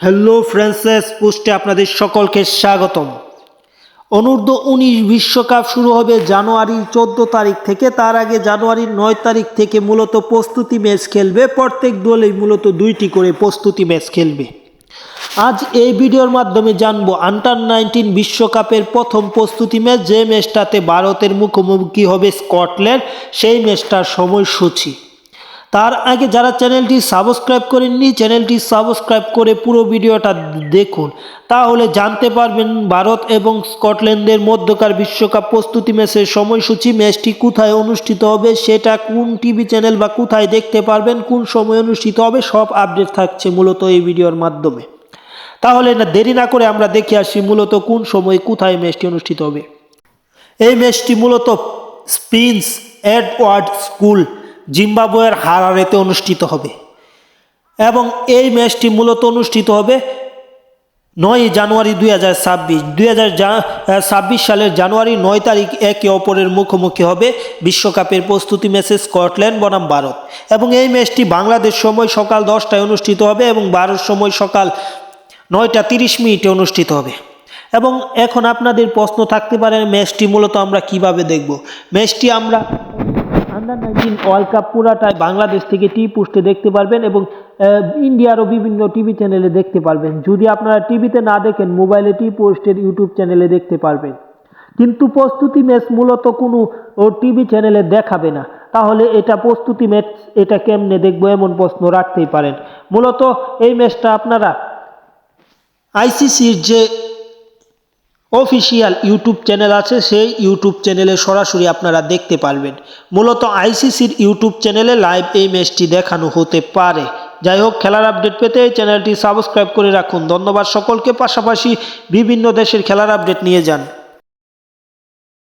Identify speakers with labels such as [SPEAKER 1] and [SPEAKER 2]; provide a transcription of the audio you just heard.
[SPEAKER 1] Hello ফ্রেন্সেস পোস্টে আপনাদের সকলকে স্বাগতম। অনূর্ধ্ব উনিশ বিশ্বকাপ শুরু হবে জানুয়ারির চোদ্দ তারিখ থেকে। তার আগে জানুয়ারির নয় তারিখ থেকে মূলত প্রস্তুতি ম্যাচ খেলবে। প্রত্যেক দলেই মূলত দুইটি করে প্রস্তুতি ম্যাচ খেলবে। আজ এই ভিডিওর মাধ্যমে জানব আন্ডার নাইনটিন বিশ্বকাপের প্রথম প্রস্তুতি ম্যাচ। যে ম্যাচটাতে ভারতের মুখোমুখি হবে স্কটল্যান্ড, সেই ম্যাচটার সময়সূচি। তার আগে যারা চ্যানেলটি সাবস্ক্রাইব করেননি, চ্যানেলটি সাবস্ক্রাইব করে পুরো ভিডিওটা দেখুন। তাহলে জানতে পারবেন ভারত এবং স্কটল্যান্ডের মধ্যকার বিশ্বকাপ প্রস্তুতি ম্যাচের সময়সূচি, ম্যাচটি কোথায় অনুষ্ঠিত হবে, সেটা কোন টিভি চ্যানেল বা কোথায় দেখতে পারবেন, কোন সময় অনুষ্ঠিত হবে, সব আপডেট থাকছে মূলত এই ভিডিওর মাধ্যমে। তাহলে না, দেরি না করে আমরা দেখে আসি মূলত কোন সময় কোথায় ম্যাচটি অনুষ্ঠিত হবে। এই ম্যাচটি মূলত স্পিন্স এডওয়ার্ড স্কুল জিম্বাবুয়ের হারারেতে অনুষ্ঠিত হবে। এবং এই ম্যাচটি মূলত অনুষ্ঠিত হবে নয় জানুয়ারি দুই হাজার ছাব্বিশ। দুই হাজার ছাব্বিশ সালের জানুয়ারি নয় তারিখ একে অপরের মুখোমুখি হবে বিশ্বকাপের প্রস্তুতি ম্যাচে স্কটল্যান্ড বনাম ভারত। এবং এই ম্যাচটি বাংলাদেশ সময় সকাল দশটায় অনুষ্ঠিত হবে এবং ভারত সময় সকাল নয়টা তিরিশ মিনিটে অনুষ্ঠিত হবে। এবং এখন আপনাদের প্রশ্ন থাকতে পারে, ম্যাচটি মূলত আমরা কীভাবে দেখব? ম্যাচটি আমরা আন্ডার নাইনটিন ওয়ার্ল্ড কাপ পুরাটাই বাংলাদেশ থেকে টি পোস্টে দেখতে পারবেন এবং ইন্ডিয়ারও বিভিন্ন টিভি চ্যানেলে দেখতে পারবেন। যদি আপনারা টিভিতে না দেখেন, মোবাইলে টি পোস্টের ইউটিউব চ্যানেলে দেখতে পারবেন। কিন্তু প্রস্তুতি ম্যাচ মূলত কোনো টিভি চ্যানেলে দেখাবে না। তাহলে এটা প্রস্তুতি ম্যাচ, এটা কেমনে দেখব এমন প্রশ্ন রাখতেই পারেন। মূলত এই ম্যাচটা আপনারা আইসিসির যে অফিসিয়াল ইউটিউব চ্যানেল আছে, সেই ইউটিউব চ্যানেলে সরাসরি আপনারা দেখতে পারবেন। মূলত আইসিসির ইউটিউব চ্যানেলে লাইভ এই ম্যাচটি দেখানো হতে পারে। যাই হোক, খেলার আপডেট পেতে এই চ্যানেলটি সাবস্ক্রাইব করে রাখুন। ধন্যবাদ সকলকে। পাশাপাশি বিভিন্ন দেশের খেলার আপডেট নিয়ে যান।